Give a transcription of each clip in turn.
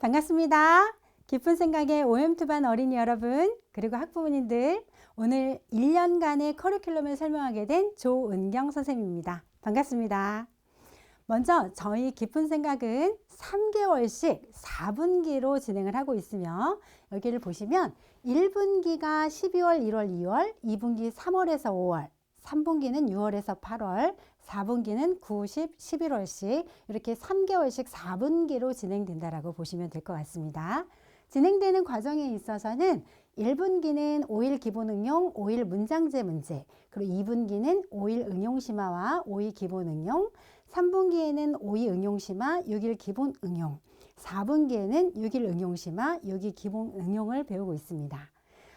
반갑습니다. 깊은 생각의 OM2반 어린이 여러분, 그리고 학부모님들, 오늘 1년간의 커리큘럼을 설명하게 된 조은경 선생님입니다. 반갑습니다. 먼저 저희 깊은 생각은 3개월씩 4분기로 진행을 하고 있으며 여기를 보시면 1분기가 12월, 1월, 2월, 2분기 3월에서 5월, 3분기는 6월에서 8월, 4분기는 9, 10, 11월씩 이렇게 3개월씩 4분기로 진행된다라고 보시면 될 것 같습니다. 진행되는 과정에 있어서는 1분기는 5일 기본 응용, 5일 문장제 문제, 그리고 2분기는 5일 응용 심화와 5일 기본 응용, 3분기에는 5일 응용 심화, 6일 기본 응용, 4분기에는 6일 응용 심화, 6일 기본 응용을 배우고 있습니다.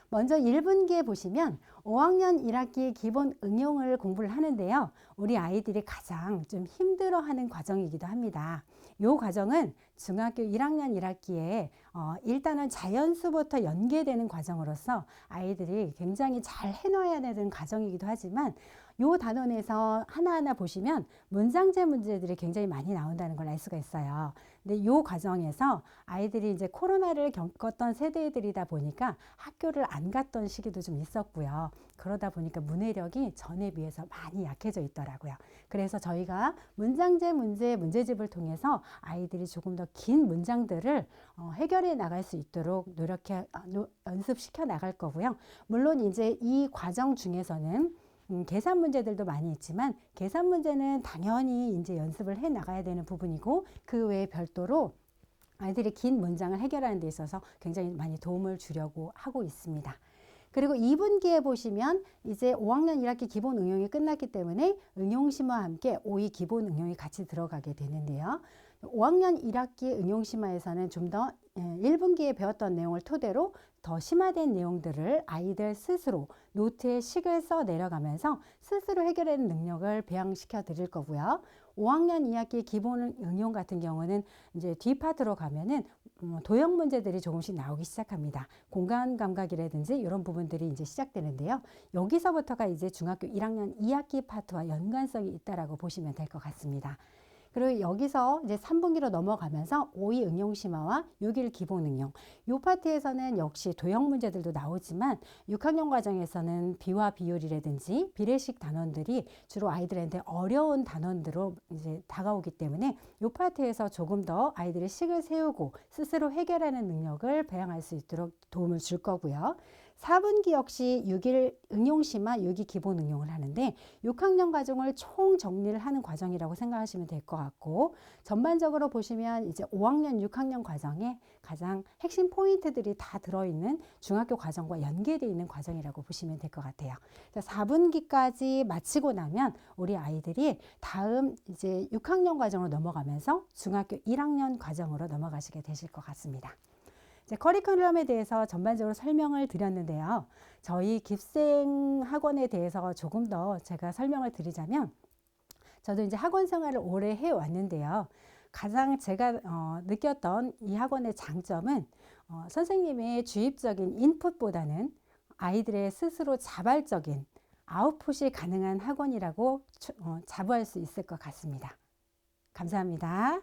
먼저 1분기에 보시면 5학년 1학기 기본 응용을 공부를 하는데요. 우리 아이들이 가장 좀 힘들어하는 과정이기도 합니다. 이 과정은 중학교 1학년 1학기에 어, 일단은 자연수부터 연계되는 과정으로서 아이들이 굉장히 잘 해놔야 되는 과정이기도 하지만 요 단원에서 하나하나 보시면 문장제 문제들이 굉장히 많이 나온다는 걸 알 수가 있어요. 근데 요 과정에서 아이들이 이제 코로나를 겪었던 세대들이다 보니까 학교를 안 갔던 시기도 좀 있었고요. 그러다 보니까 문해력이 전에 비해서 많이 약해져 있더라고요. 그래서 저희가 문장제 문제 문제집을 통해서 아이들이 조금 더 긴 문장들을 어, 해결해 나갈 수 있도록 노력해 어, 노, 연습시켜 나갈 거고요. 물론 이제 이 과정 중에서는 음, 계산 문제들도 많이 있지만 계산 문제는 당연히 이제 연습을 해 나가야 되는 부분이고 그 외에 별도로 아이들이 긴 문장을 해결하는 데 있어서 굉장히 많이 도움을 주려고 하고 있습니다. 그리고 2분기에 보시면 이제 5학년 1학기 기본 응용이 끝났기 때문에 응용심화와 함께 5위 기본 응용이 같이 들어가게 되는데요. 5학년 1학기 응용심화에서는 좀 더 1분기에 예, 배웠던 내용을 토대로 더 심화된 내용들을 아이들 스스로 노트에 식을 써 내려가면서 스스로 해결하는 능력을 배양시켜 드릴 거고요. 5학년 2학기 기본 응용 같은 경우는 이제 뒷파트로 가면은 음, 도형 문제들이 조금씩 나오기 시작합니다. 공간 감각이라든지 이런 부분들이 이제 시작되는데요. 여기서부터가 이제 중학교 1학년 2학기 파트와 연관성이 있다라고 보시면 될 것 같습니다. 그리고 여기서 이제 3분기로 넘어가면서 5위 응용 심화와 6일 기본 응용. 이 파트에서는 역시 도형 문제들도 나오지만 6학년 과정에서는 비와 비율이라든지 비례식 단원들이 주로 아이들한테 어려운 단원들로 이제 다가오기 때문에 이 파트에서 조금 더 아이들의 식을 세우고 스스로 해결하는 능력을 배양할 수 있도록 도움을 줄 거고요. 4분기 역시 6일 응용심화 6기 기본 응용을 하는데 6학년 과정을 총 정리를 하는 과정이라고 생각하시면 될 것 같고 전반적으로 보시면 이제 5학년 6학년 과정에 가장 핵심 포인트들이 다 들어있는 중학교 과정과 연계되어 있는 과정이라고 보시면 될 것 같아요. 4분기까지 마치고 나면 우리 아이들이 다음 이제 6학년 과정으로 넘어가면서 중학교 1학년 과정으로 넘어가시게 되실 것 같습니다. 이제 커리큘럼에 대해서 전반적으로 설명을 드렸는데요. 저희 깁생 학원에 대해서 조금 더 제가 설명을 드리자면 저도 이제 학원 생활을 오래 해 왔는데요. 가장 제가 어, 느꼈던 이 학원의 장점은 어, 선생님의 주입적인 인풋보다는 아이들의 스스로 자발적인 아웃풋이 가능한 학원이라고 어, 자부할 수 있을 것 같습니다. 감사합니다.